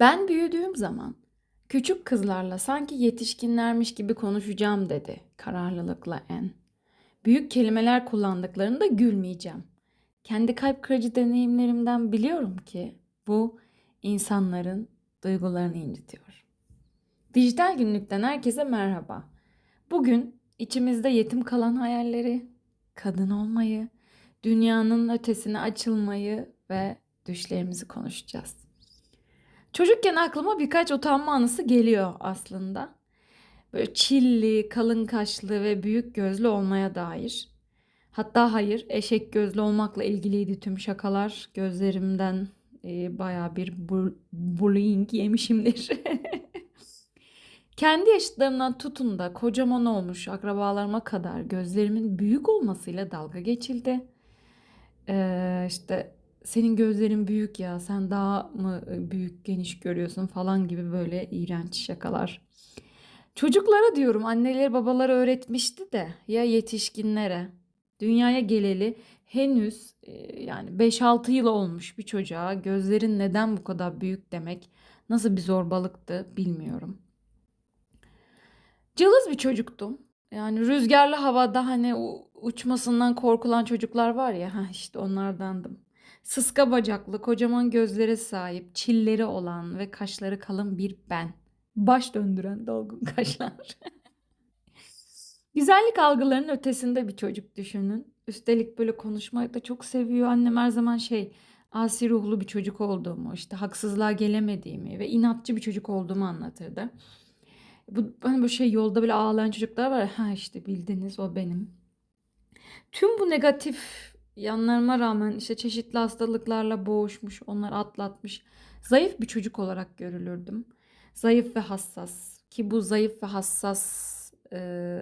Ben büyüdüğüm zaman küçük kızlarla sanki yetişkinlermiş gibi konuşacağım dedi kararlılıkla En. Büyük kelimeler kullandıklarında gülmeyeceğim. Kendi kalp kırıcı deneyimlerimden biliyorum ki bu insanların duygularını incitiyor. Dijital günlükten herkese merhaba. Bugün içimizde yetim kalan hayalleri, kadın olmayı, dünyanın ötesine açılmayı ve düşlerimizi konuşacağız. Çocukken aklıma birkaç utanma anısı geliyor aslında. Böyle çilli, kalın kaşlı ve büyük gözlü olmaya dair. Hatta hayır, eşek gözlü olmakla ilgiliydi tüm şakalar. Gözlerimden e, bayağı bir bul- bullying yemişimdir. Kendi yaşıtlarımdan tutun da kocaman olmuş akrabalarıma kadar gözlerimin büyük olmasıyla dalga geçildi. Ee, işte senin gözlerin büyük ya sen daha mı e, büyük geniş görüyorsun falan gibi böyle iğrenç şakalar. Çocuklara diyorum anneleri babaları öğretmişti de ya yetişkinlere dünyaya geleli henüz e, yani 5-6 yıl olmuş bir çocuğa gözlerin neden bu kadar büyük demek nasıl bir zorbalıktı bilmiyorum. Cılız bir çocuktum. Yani rüzgarlı havada hani uçmasından korkulan çocuklar var ya, işte onlardandım. Sıska bacaklı, kocaman gözlere sahip, çilleri olan ve kaşları kalın bir ben. Baş döndüren dolgun kaşlar. Güzellik algılarının ötesinde bir çocuk düşünün. Üstelik böyle konuşmayı da çok seviyor. Annem her zaman şey, asi ruhlu bir çocuk olduğumu, işte haksızlığa gelemediğimi ve inatçı bir çocuk olduğumu anlatırdı. Bu hani böyle şey yolda böyle ağlayan çocuklar var ya, ha işte bildiniz o benim. Tüm bu negatif yanlarıma rağmen işte çeşitli hastalıklarla boğuşmuş, onları atlatmış, zayıf bir çocuk olarak görülürdüm. Zayıf ve hassas ki bu zayıf ve hassas e,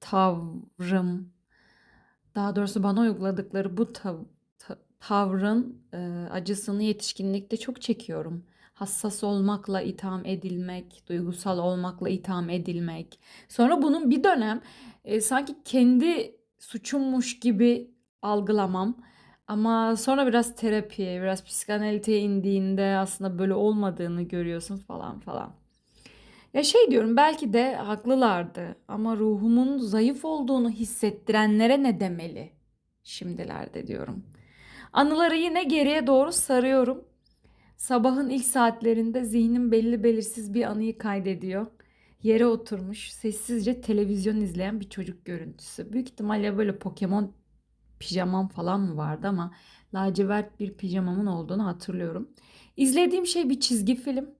tavrım, daha doğrusu bana uyguladıkları bu tav- ta- tavrın e, acısını yetişkinlikte çok çekiyorum. Hassas olmakla itham edilmek, duygusal olmakla itham edilmek. Sonra bunun bir dönem e, sanki kendi suçummuş gibi algılamam. Ama sonra biraz terapiye, biraz psikanaliteye indiğinde aslında böyle olmadığını görüyorsun falan falan. Ya şey diyorum belki de haklılardı ama ruhumun zayıf olduğunu hissettirenlere ne demeli şimdilerde diyorum. Anıları yine geriye doğru sarıyorum. Sabahın ilk saatlerinde zihnim belli belirsiz bir anıyı kaydediyor. Yere oturmuş, sessizce televizyon izleyen bir çocuk görüntüsü. Büyük ihtimalle böyle Pokemon pijamam falan mı vardı ama lacivert bir pijamamın olduğunu hatırlıyorum. İzlediğim şey bir çizgi film.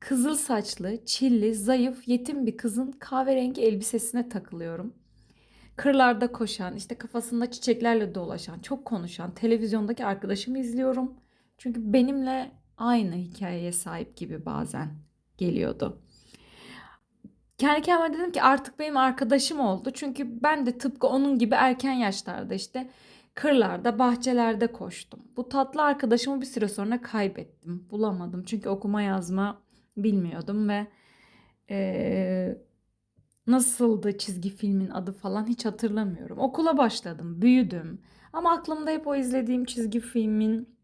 Kızıl saçlı, çilli, zayıf, yetim bir kızın kahverengi elbisesine takılıyorum. Kırlarda koşan, işte kafasında çiçeklerle dolaşan, çok konuşan televizyondaki arkadaşımı izliyorum. Çünkü benimle aynı hikayeye sahip gibi bazen geliyordu. Kendi kendime dedim ki artık benim arkadaşım oldu. Çünkü ben de tıpkı onun gibi erken yaşlarda işte kırlarda, bahçelerde koştum. Bu tatlı arkadaşımı bir süre sonra kaybettim. Bulamadım. Çünkü okuma yazma bilmiyordum ve eee, nasıldı çizgi filmin adı falan hiç hatırlamıyorum. Okula başladım, büyüdüm. Ama aklımda hep o izlediğim çizgi filmin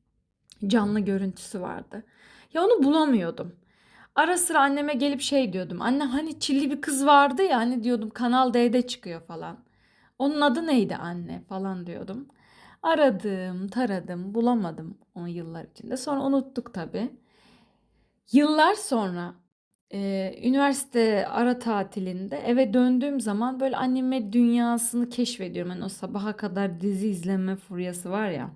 canlı görüntüsü vardı. Ya onu bulamıyordum. Ara sıra anneme gelip şey diyordum. Anne hani çilli bir kız vardı ya hani diyordum Kanal D'de çıkıyor falan. Onun adı neydi anne falan diyordum. Aradım, taradım, bulamadım onu yıllar içinde. Sonra unuttuk tabii. Yıllar sonra e, üniversite ara tatilinde eve döndüğüm zaman böyle anime dünyasını keşfediyorum. Hani o sabaha kadar dizi izleme furyası var ya.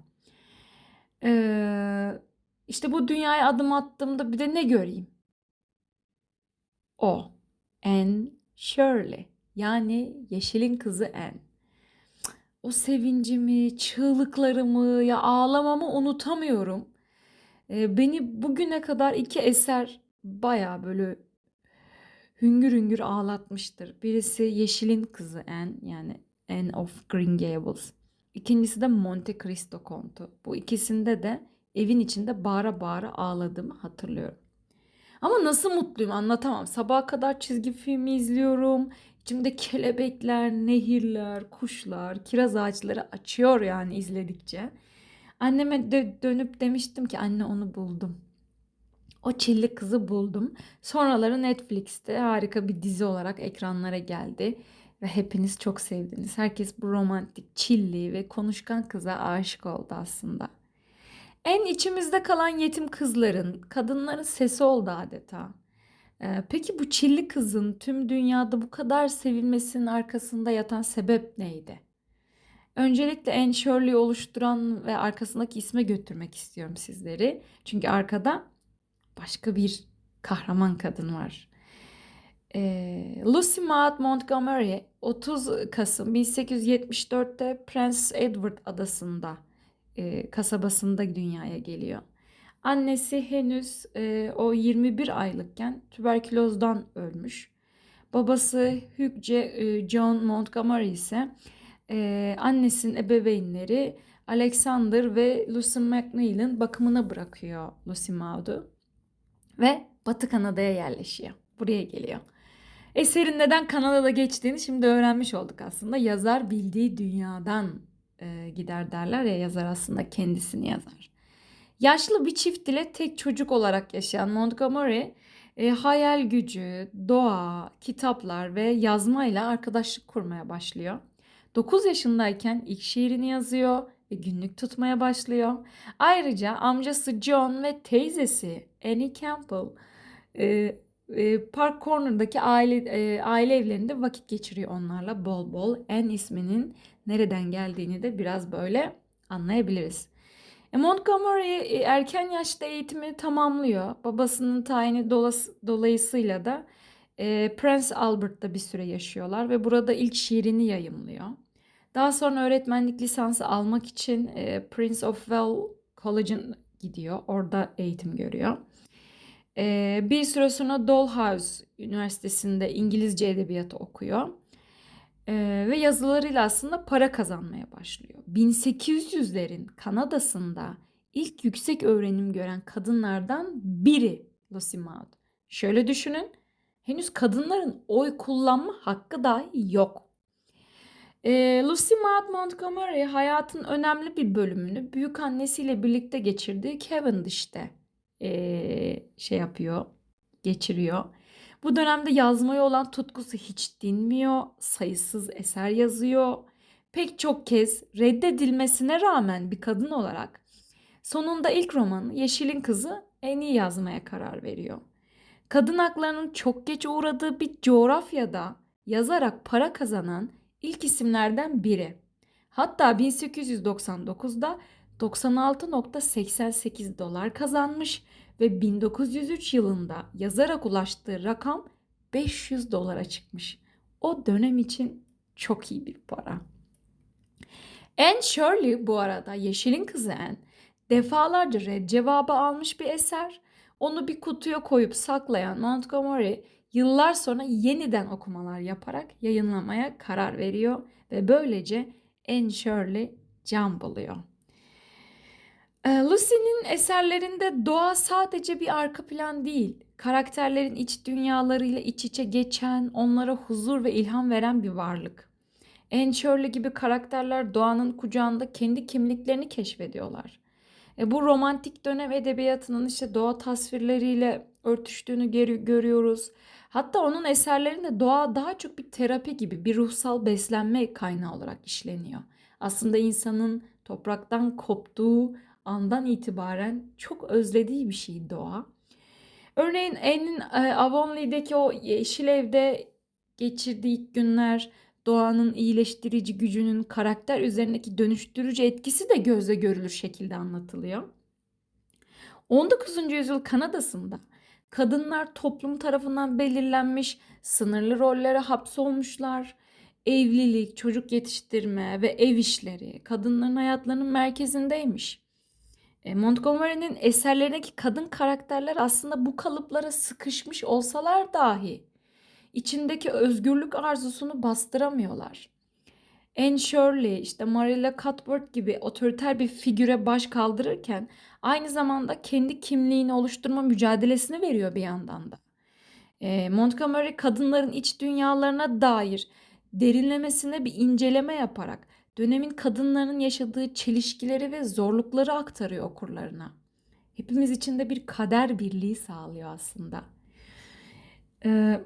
Ee, işte bu dünyaya adım attığımda bir de ne göreyim? O. Anne Shirley. Yani Yeşil'in kızı Anne. O sevincimi, çığlıklarımı, ya ağlamamı unutamıyorum. Ee, beni bugüne kadar iki eser baya böyle hüngür hüngür ağlatmıştır. Birisi Yeşil'in kızı Anne yani Anne of Green Gables. İkincisi de Monte Cristo Kontu. Bu ikisinde de evin içinde bağıra bağıra ağladığımı hatırlıyorum. Ama nasıl mutluyum anlatamam. Sabaha kadar çizgi filmi izliyorum. İçimde kelebekler, nehirler, kuşlar, kiraz ağaçları açıyor yani izledikçe. Anneme de dönüp demiştim ki anne onu buldum. O Çilli Kızı buldum. Sonraları Netflix'te harika bir dizi olarak ekranlara geldi ve hepiniz çok sevdiniz. Herkes bu romantik, çilli ve konuşkan kıza aşık oldu aslında. En içimizde kalan yetim kızların, kadınların sesi oldu adeta. Ee, peki bu çilli kızın tüm dünyada bu kadar sevilmesinin arkasında yatan sebep neydi? Öncelikle Anne Shirley'i oluşturan ve arkasındaki isme götürmek istiyorum sizleri. Çünkü arkada başka bir kahraman kadın var. Ee, Lucy Maud Montgomery 30 Kasım 1874'te Prince Edward adasında e, kasabasında dünyaya geliyor. Annesi henüz e, o 21 aylıkken tüberkülozdan ölmüş. Babası Hugh e, John Montgomery ise e, annesinin ebeveynleri Alexander ve Lucy McNeil'in bakımına bırakıyor Lucy Maud'u ve Batı Kanada'ya yerleşiyor. Buraya geliyor. Eserin neden Kanada'da geçtiğini şimdi öğrenmiş olduk aslında. Yazar bildiği dünyadan e, gider derler ya yazar aslında kendisini yazar. Yaşlı bir çift ile tek çocuk olarak yaşayan Montgomery e, hayal gücü, doğa, kitaplar ve yazmayla arkadaşlık kurmaya başlıyor. 9 yaşındayken ilk şiirini yazıyor ve günlük tutmaya başlıyor. Ayrıca amcası John ve teyzesi Annie Campbell e, Park Corner'daki aile aile evlerinde vakit geçiriyor onlarla bol bol. Anne isminin nereden geldiğini de biraz böyle anlayabiliriz. E, Montgomery erken yaşta eğitimi tamamlıyor. Babasının tayini dolayısıyla da e, Prince Albert'ta bir süre yaşıyorlar ve burada ilk şiirini yayımlıyor. Daha sonra öğretmenlik lisansı almak için e, Prince of Wales College'a gidiyor. Orada eğitim görüyor. E, bir süre sonra Dalhousie Üniversitesi'nde İngilizce edebiyatı okuyor. E, ve yazılarıyla aslında para kazanmaya başlıyor. 1800'lerin Kanada'sında ilk yüksek öğrenim gören kadınlardan biri Lucy Maud. Şöyle düşünün, henüz kadınların oy kullanma hakkı dahi yok. E, Lucy Maud Montgomery hayatın önemli bir bölümünü büyük annesiyle birlikte geçirdiği Cavendish'te şey yapıyor, geçiriyor. Bu dönemde yazmaya olan tutkusu hiç dinmiyor, sayısız eser yazıyor. Pek çok kez reddedilmesine rağmen bir kadın olarak sonunda ilk romanı Yeşil'in Kızı en iyi yazmaya karar veriyor. Kadın haklarının çok geç uğradığı bir coğrafyada yazarak para kazanan ilk isimlerden biri. Hatta 1899'da 96.88 dolar kazanmış ve 1903 yılında yazarak ulaştığı rakam 500 dolara çıkmış. O dönem için çok iyi bir para. Anne Shirley bu arada Yeşil'in kızı Anne defalarca red cevabı almış bir eser. Onu bir kutuya koyup saklayan Montgomery yıllar sonra yeniden okumalar yaparak yayınlamaya karar veriyor ve böylece Anne Shirley can buluyor. Ee, Lucy'nin eserlerinde doğa sadece bir arka plan değil, karakterlerin iç dünyalarıyla iç içe geçen, onlara huzur ve ilham veren bir varlık. Anne Shirley gibi karakterler doğanın kucağında kendi kimliklerini keşfediyorlar. E, bu romantik dönem edebiyatının işte doğa tasvirleriyle örtüştüğünü görüyoruz. Hatta onun eserlerinde doğa daha çok bir terapi gibi bir ruhsal beslenme kaynağı olarak işleniyor. Aslında insanın topraktan koptuğu andan itibaren çok özlediği bir şey doğa. Örneğin Anne'in e, Avonlea o yeşil evde geçirdiği ilk günler doğanın iyileştirici gücünün karakter üzerindeki dönüştürücü etkisi de gözle görülür şekilde anlatılıyor. 19. yüzyıl Kanada'sında kadınlar toplum tarafından belirlenmiş sınırlı rollere hapsolmuşlar. Evlilik, çocuk yetiştirme ve ev işleri kadınların hayatlarının merkezindeymiş. E, Montgomery'nin eserlerindeki kadın karakterler aslında bu kalıplara sıkışmış olsalar dahi içindeki özgürlük arzusunu bastıramıyorlar. Anne Shirley, işte Marilla Cuthbert gibi otoriter bir figüre baş kaldırırken aynı zamanda kendi kimliğini oluşturma mücadelesini veriyor bir yandan da. E, Montgomery kadınların iç dünyalarına dair derinlemesine bir inceleme yaparak dönemin kadınlarının yaşadığı çelişkileri ve zorlukları aktarıyor okurlarına. Hepimiz için de bir kader birliği sağlıyor aslında. Ee,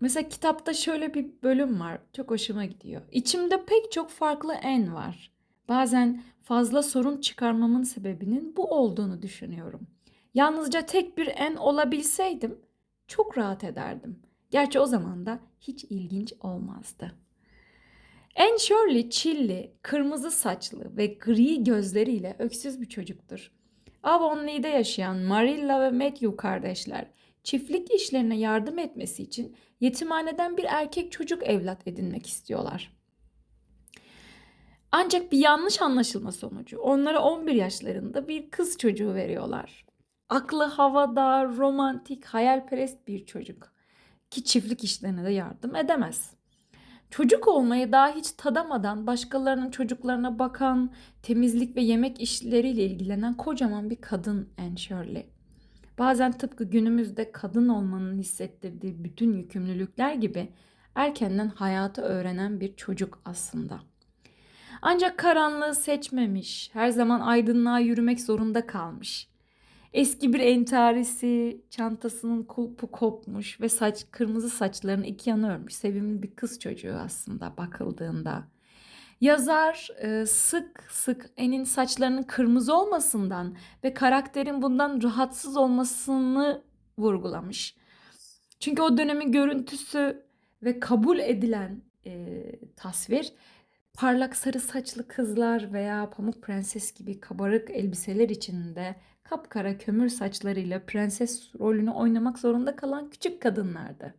mesela kitapta şöyle bir bölüm var. Çok hoşuma gidiyor. İçimde pek çok farklı en var. Bazen fazla sorun çıkarmamın sebebinin bu olduğunu düşünüyorum. Yalnızca tek bir en olabilseydim çok rahat ederdim. Gerçi o zaman da hiç ilginç olmazdı. Anne Shirley çilli, kırmızı saçlı ve gri gözleriyle öksüz bir çocuktur. Avonlea'da yaşayan Marilla ve Matthew kardeşler çiftlik işlerine yardım etmesi için yetimhaneden bir erkek çocuk evlat edinmek istiyorlar. Ancak bir yanlış anlaşılma sonucu onlara 11 yaşlarında bir kız çocuğu veriyorlar. Aklı havada, romantik, hayalperest bir çocuk ki çiftlik işlerine de yardım edemez. Çocuk olmayı daha hiç tadamadan başkalarının çocuklarına bakan, temizlik ve yemek işleriyle ilgilenen kocaman bir kadın Anne Shirley. Bazen tıpkı günümüzde kadın olmanın hissettirdiği bütün yükümlülükler gibi erkenden hayatı öğrenen bir çocuk aslında. Ancak karanlığı seçmemiş, her zaman aydınlığa yürümek zorunda kalmış. Eski bir entarisi, çantasının kulpu kopmuş ve saç kırmızı saçlarının iki yanı örmüş. Sevimli bir kız çocuğu aslında bakıldığında. Yazar e, sık sık En'in saçlarının kırmızı olmasından ve karakterin bundan rahatsız olmasını vurgulamış. Çünkü o dönemin görüntüsü ve kabul edilen e, tasvir parlak sarı saçlı kızlar veya pamuk prenses gibi kabarık elbiseler içinde kapkara kömür saçlarıyla prenses rolünü oynamak zorunda kalan küçük kadınlardı.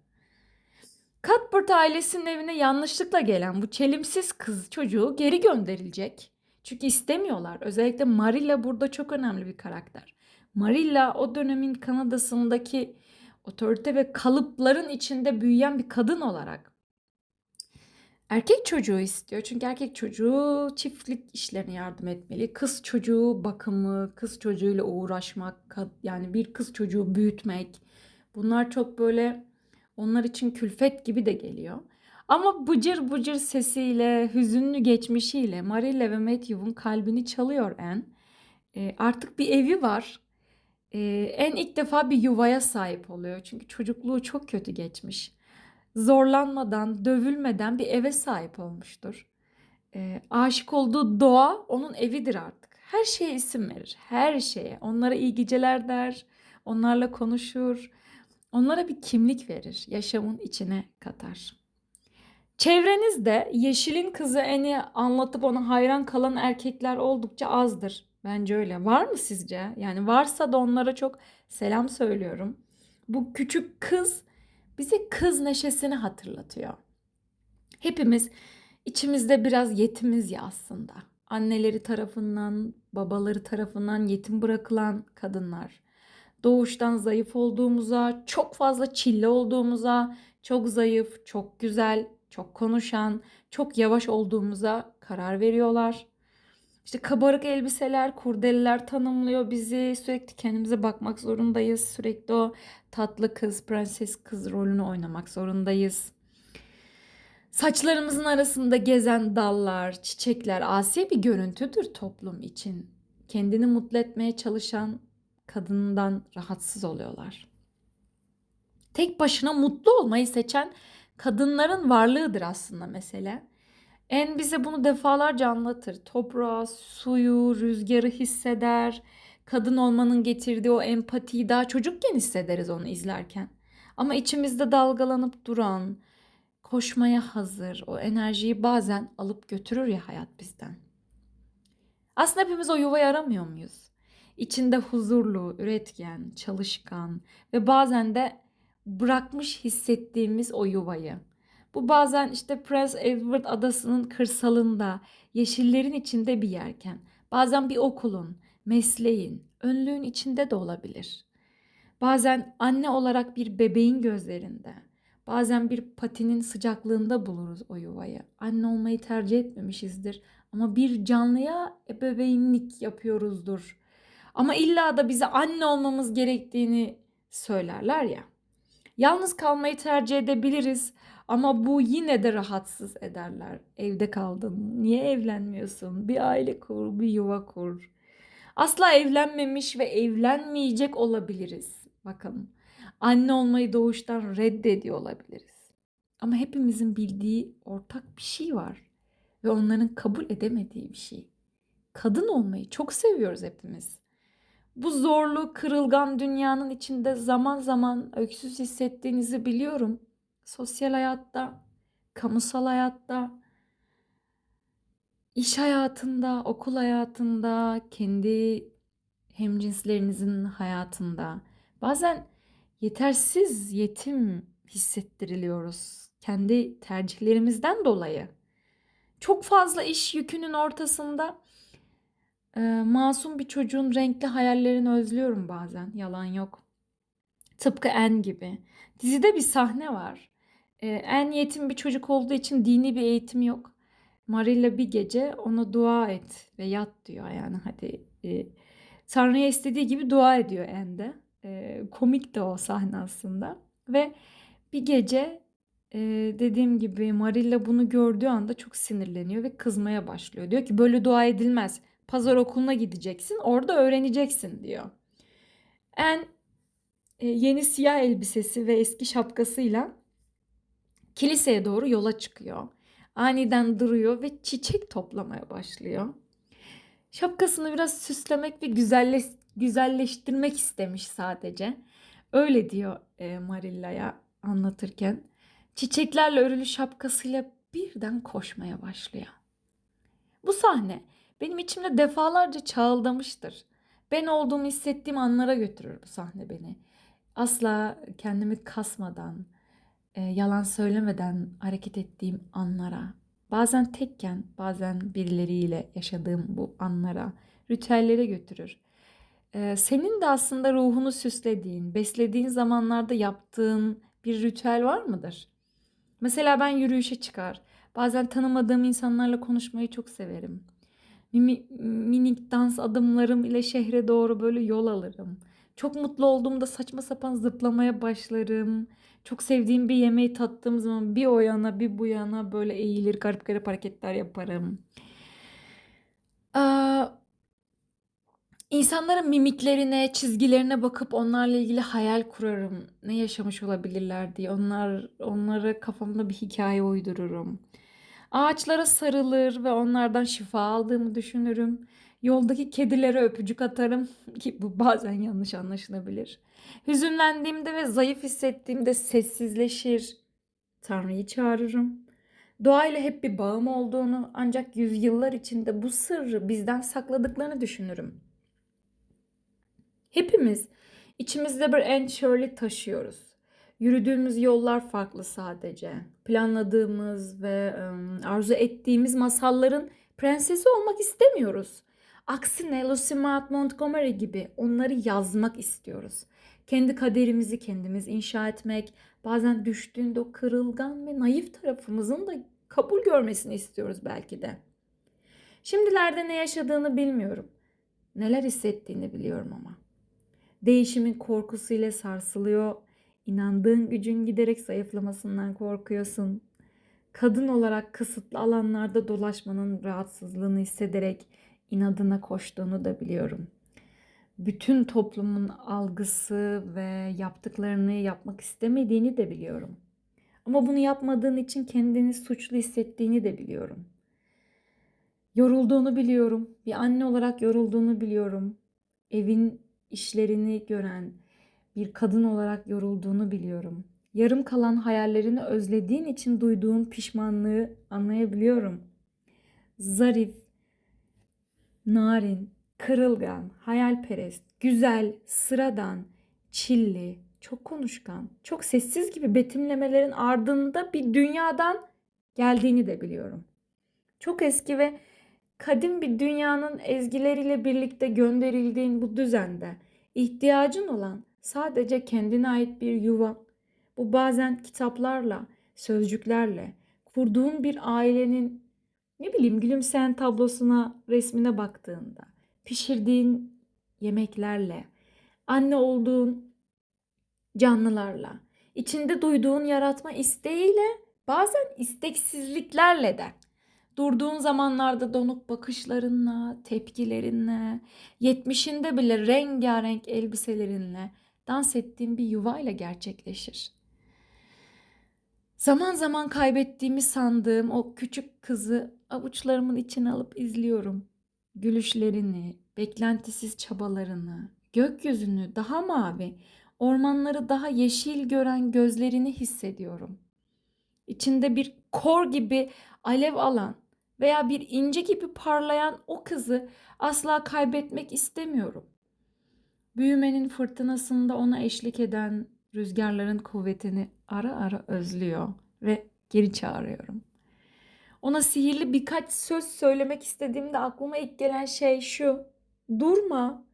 Cuthbert ailesinin evine yanlışlıkla gelen bu çelimsiz kız çocuğu geri gönderilecek. Çünkü istemiyorlar. Özellikle Marilla burada çok önemli bir karakter. Marilla o dönemin Kanada'sındaki otorite ve kalıpların içinde büyüyen bir kadın olarak erkek çocuğu istiyor. Çünkü erkek çocuğu çiftlik işlerine yardım etmeli. Kız çocuğu bakımı, kız çocuğuyla uğraşmak, yani bir kız çocuğu büyütmek. Bunlar çok böyle onlar için külfet gibi de geliyor. Ama bıcır bıcır sesiyle, hüzünlü geçmişiyle Marilla ve Matthew'un kalbini çalıyor En. E, artık bir evi var. E, en ilk defa bir yuvaya sahip oluyor. Çünkü çocukluğu çok kötü geçmiş. Zorlanmadan, dövülmeden bir eve sahip olmuştur. E, aşık olduğu doğa onun evidir artık. Her şeye isim verir. Her şeye. Onlara iyi geceler der. Onlarla konuşur. Onlara bir kimlik verir, yaşamın içine katar. Çevrenizde Yeşil'in kızı Eni anlatıp ona hayran kalan erkekler oldukça azdır. Bence öyle. Var mı sizce? Yani varsa da onlara çok selam söylüyorum. Bu küçük kız bize kız neşesini hatırlatıyor. Hepimiz içimizde biraz yetimiz ya aslında. Anneleri tarafından, babaları tarafından yetim bırakılan kadınlar doğuştan zayıf olduğumuza, çok fazla çille olduğumuza, çok zayıf, çok güzel, çok konuşan, çok yavaş olduğumuza karar veriyorlar. İşte kabarık elbiseler, kurdeleler tanımlıyor bizi. Sürekli kendimize bakmak zorundayız. Sürekli o tatlı kız, prenses kız rolünü oynamak zorundayız. Saçlarımızın arasında gezen dallar, çiçekler asi bir görüntüdür toplum için. Kendini mutlu etmeye çalışan kadından rahatsız oluyorlar. Tek başına mutlu olmayı seçen kadınların varlığıdır aslında mesele. En bize bunu defalarca anlatır. Toprağı, suyu, rüzgarı hisseder. Kadın olmanın getirdiği o empatiyi daha çocukken hissederiz onu izlerken. Ama içimizde dalgalanıp duran, koşmaya hazır o enerjiyi bazen alıp götürür ya hayat bizden. Aslında hepimiz o yuvayı aramıyor muyuz? içinde huzurlu, üretken, çalışkan ve bazen de bırakmış hissettiğimiz o yuvayı. Bu bazen işte Prince Edward adasının kırsalında, yeşillerin içinde bir yerken, bazen bir okulun, mesleğin, önlüğün içinde de olabilir. Bazen anne olarak bir bebeğin gözlerinde, bazen bir patinin sıcaklığında buluruz o yuvayı. Anne olmayı tercih etmemişizdir ama bir canlıya ebeveynlik yapıyoruzdur ama illa da bize anne olmamız gerektiğini söylerler ya. Yalnız kalmayı tercih edebiliriz ama bu yine de rahatsız ederler. Evde kaldın, niye evlenmiyorsun? Bir aile kur, bir yuva kur. Asla evlenmemiş ve evlenmeyecek olabiliriz. Bakalım. Anne olmayı doğuştan reddediyor olabiliriz. Ama hepimizin bildiği ortak bir şey var ve onların kabul edemediği bir şey. Kadın olmayı çok seviyoruz hepimiz. Bu zorlu, kırılgan dünyanın içinde zaman zaman öksüz hissettiğinizi biliyorum. Sosyal hayatta, kamusal hayatta, iş hayatında, okul hayatında, kendi hemcinslerinizin hayatında. Bazen yetersiz, yetim hissettiriliyoruz kendi tercihlerimizden dolayı. Çok fazla iş yükünün ortasında e, masum bir çocuğun renkli hayallerini özlüyorum bazen. Yalan yok. Tıpkı En gibi. Dizide bir sahne var. E, En yetim bir çocuk olduğu için dini bir eğitimi yok. Marilla bir gece ona dua et ve yat diyor yani hadi e, Tanrı'ya istediği gibi dua ediyor En de. E, komik de o sahne aslında. Ve bir gece e, dediğim gibi Marilla bunu gördüğü anda çok sinirleniyor ve kızmaya başlıyor. Diyor ki böyle dua edilmez. Pazar okuluna gideceksin orada öğreneceksin diyor. En e, yeni siyah elbisesi ve eski şapkasıyla kiliseye doğru yola çıkıyor. Aniden duruyor ve çiçek toplamaya başlıyor. Şapkasını biraz süslemek ve güzelle güzelleştirmek istemiş sadece. Öyle diyor e, Marilla'ya anlatırken. Çiçeklerle örülü şapkasıyla birden koşmaya başlıyor. Bu sahne benim içimde defalarca çağıldamıştır. Ben olduğumu hissettiğim anlara götürür bu sahne beni. Asla kendimi kasmadan, e, yalan söylemeden hareket ettiğim anlara, bazen tekken, bazen birileriyle yaşadığım bu anlara, ritüellere götürür. E, senin de aslında ruhunu süslediğin, beslediğin zamanlarda yaptığın bir ritüel var mıdır? Mesela ben yürüyüşe çıkar. Bazen tanımadığım insanlarla konuşmayı çok severim. Mimi- minik dans adımlarım ile şehre doğru böyle yol alırım. Çok mutlu olduğumda saçma sapan zıplamaya başlarım. Çok sevdiğim bir yemeği tattığım zaman bir o yana bir bu yana böyle eğilir garip garip hareketler yaparım. Aa, İnsanların mimiklerine, çizgilerine bakıp onlarla ilgili hayal kurarım. Ne yaşamış olabilirler diye. Onlar onlara kafamda bir hikaye uydururum. Ağaçlara sarılır ve onlardan şifa aldığımı düşünürüm. Yoldaki kedilere öpücük atarım ki bu bazen yanlış anlaşılabilir. Hüzünlendiğimde ve zayıf hissettiğimde sessizleşir. Tanrı'yı çağırırım. Doğayla hep bir bağım olduğunu ancak yüzyıllar içinde bu sırrı bizden sakladıklarını düşünürüm. Hepimiz içimizde bir Anne Shirley taşıyoruz. Yürüdüğümüz yollar farklı sadece. Planladığımız ve arzu ettiğimiz masalların prensesi olmak istemiyoruz. Aksine Lucy Maud Montgomery gibi onları yazmak istiyoruz. Kendi kaderimizi kendimiz inşa etmek, bazen düştüğünde o kırılgan ve naif tarafımızın da kabul görmesini istiyoruz belki de. Şimdilerde ne yaşadığını bilmiyorum. Neler hissettiğini biliyorum ama. Değişimin korkusuyla sarsılıyor. İnandığın gücün giderek zayıflamasından korkuyorsun. Kadın olarak kısıtlı alanlarda dolaşmanın rahatsızlığını hissederek inadına koştuğunu da biliyorum. Bütün toplumun algısı ve yaptıklarını yapmak istemediğini de biliyorum. Ama bunu yapmadığın için kendini suçlu hissettiğini de biliyorum. Yorulduğunu biliyorum. Bir anne olarak yorulduğunu biliyorum. Evin işlerini gören bir kadın olarak yorulduğunu biliyorum. Yarım kalan hayallerini özlediğin için duyduğun pişmanlığı anlayabiliyorum. Zarif, narin, kırılgan, hayalperest, güzel, sıradan, çilli, çok konuşkan, çok sessiz gibi betimlemelerin ardında bir dünyadan geldiğini de biliyorum. Çok eski ve kadim bir dünyanın ezgileriyle birlikte gönderildiğin bu düzende ihtiyacın olan sadece kendine ait bir yuva. Bu bazen kitaplarla, sözcüklerle, kurduğun bir ailenin ne bileyim gülümseyen tablosuna, resmine baktığında, pişirdiğin yemeklerle, anne olduğun canlılarla, içinde duyduğun yaratma isteğiyle, bazen isteksizliklerle de Durduğun zamanlarda donuk bakışlarınla, tepkilerinle, yetmişinde bile rengarenk elbiselerinle dans ettiğin bir yuvayla gerçekleşir. Zaman zaman kaybettiğimi sandığım o küçük kızı avuçlarımın içine alıp izliyorum. Gülüşlerini, beklentisiz çabalarını, gökyüzünü daha mavi, ormanları daha yeşil gören gözlerini hissediyorum. İçinde bir kor gibi alev alan veya bir inci gibi parlayan o kızı asla kaybetmek istemiyorum. Büyümenin fırtınasında ona eşlik eden rüzgarların kuvvetini ara ara özlüyor ve geri çağırıyorum. Ona sihirli birkaç söz söylemek istediğimde aklıma ilk gelen şey şu. Durma,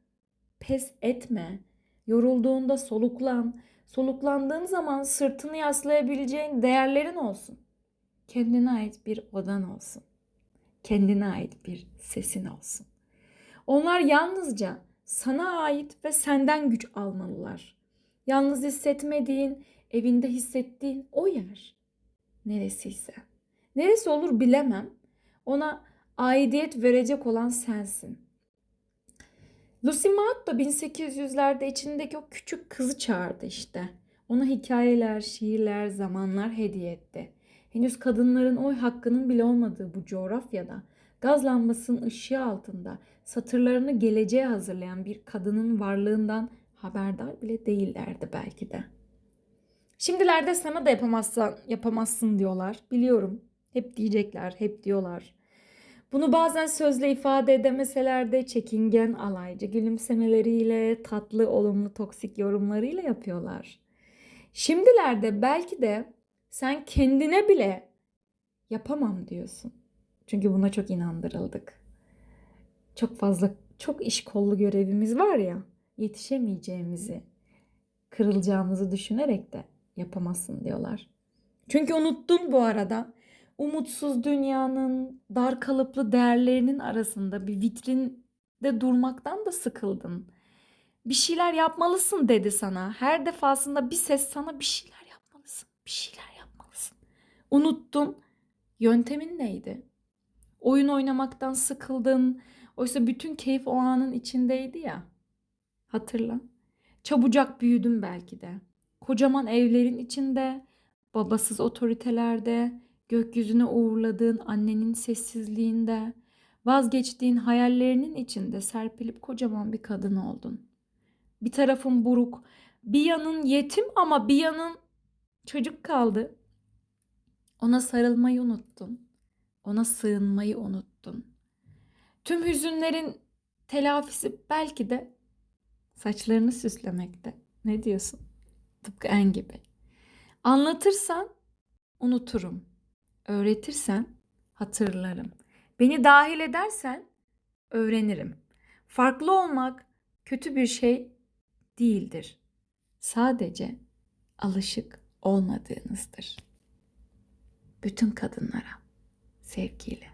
pes etme. Yorulduğunda soluklan. Soluklandığın zaman sırtını yaslayabileceğin değerlerin olsun. Kendine ait bir odan olsun. Kendine ait bir sesin olsun. Onlar yalnızca sana ait ve senden güç almalılar. Yalnız hissetmediğin, evinde hissettiğin o yer neresiyse. Neresi olur bilemem. Ona aidiyet verecek olan sensin. Lucy Maud da 1800'lerde içindeki o küçük kızı çağırdı işte. Ona hikayeler, şiirler, zamanlar hediye etti. Henüz kadınların oy hakkının bile olmadığı bu coğrafyada gaz lambasının ışığı altında satırlarını geleceğe hazırlayan bir kadının varlığından haberdar bile değillerdi belki de. Şimdilerde sana da yapamazsan yapamazsın diyorlar. Biliyorum. Hep diyecekler, hep diyorlar. Bunu bazen sözle ifade edemeseler de çekingen, alaycı gülümsemeleriyle, tatlı, olumlu, toksik yorumlarıyla yapıyorlar. Şimdilerde belki de sen kendine bile yapamam diyorsun. Çünkü buna çok inandırıldık. Çok fazla, çok iş kollu görevimiz var ya, yetişemeyeceğimizi, kırılacağımızı düşünerek de yapamazsın diyorlar. Çünkü unuttun bu arada umutsuz dünyanın dar kalıplı değerlerinin arasında bir vitrinde durmaktan da sıkıldın. Bir şeyler yapmalısın dedi sana. Her defasında bir ses sana bir şeyler yapmalısın. Bir şeyler yapmalısın. Unuttun. Yöntemin neydi? Oyun oynamaktan sıkıldın. Oysa bütün keyif o anın içindeydi ya. Hatırla. Çabucak büyüdün belki de. Kocaman evlerin içinde, babasız otoritelerde, gökyüzüne uğurladığın annenin sessizliğinde, vazgeçtiğin hayallerinin içinde serpilip kocaman bir kadın oldun. Bir tarafın buruk, bir yanın yetim ama bir yanın çocuk kaldı. Ona sarılmayı unuttun. Ona sığınmayı unuttun. Tüm hüzünlerin telafisi belki de saçlarını süslemekte. Ne diyorsun? Tıpkı en gibi. Anlatırsan unuturum. Öğretirsen hatırlarım. Beni dahil edersen öğrenirim. Farklı olmak kötü bir şey değildir. Sadece alışık olmadığınızdır. Bütün kadınlara sevgiyle.